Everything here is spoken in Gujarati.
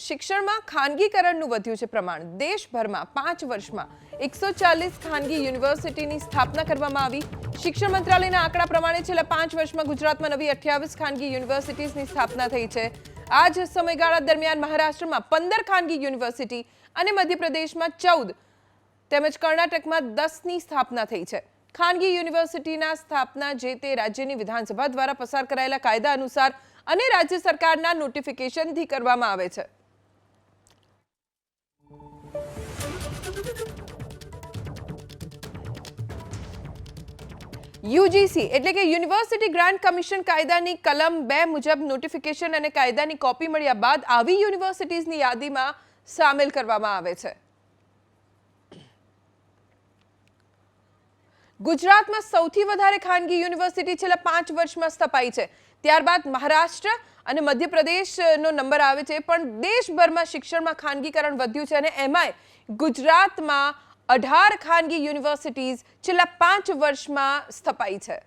શિક્ષણમાં ખાનગીકરણનું વધ્યું છે પ્રમાણ. દેશભરમાં પાંચ વર્ષમાં એકસો ચાલીસ ખાનગી યુનિવર્સિટીની સ્થાપના કરવામાં આવી. શિક્ષણ મંત્રાલયના આંકડા પ્રમાણે છેલ્લા પાંચ વર્ષમાં ગુજરાતમાં નવી અઠ્યાવીસ ખાનગી યુનિવર્સિટીઝની સ્થાપના થઈ છે. આ જ સમયગાળા દરમિયાન મહારાષ્ટ્રમાં પંદર ખાનગી યુનિવર્સિટી અને મધ્યપ્રદેશમાં ચૌદ, તેમજ કર્ણાટકમાં દસની સ્થાપના થઈ છે. ખાનગી યુનિવર્સિટીના સ્થાપના જે તે રાજ્યની વિધાનસભા દ્વારા પસાર કરાયેલા કાયદા અનુસાર અને રાજ્ય સરકારના નોટિફિકેશનથી કરવામાં આવે છે. યુજીસી, એટલે કે યુનિવર્સિટી ગ્રાન્ટ કમિશન કાયદાની કલમ બે મુજબ નોટિફિકેશન અને કાયદાની કોપી મળ્યા બાદ આવી યુનિવર્સિટીઝની યાદીમાં સામેલ કરવામાં આવે છે. ગુજરાતમાં સૌથી વધારે ખાનગી યુનિવર્સિટી છેલ્લા પાંચ વર્ષમાં સ્થપાઈ છે. ત્યારબાદ મહારાષ્ટ્ર અને મધ્યપ્રદેશનો નંબર આવે છે, પણ દેશભરમાં શિક્ષણમાં ખાનગીકરણ વધ્યું છે અને એમાંય ગુજરાતમાં અઢાર ખાનગી યુનિવર્સિટીઝ છેલ્લા પાંચ વર્ષમાં સ્થપાઈ છે.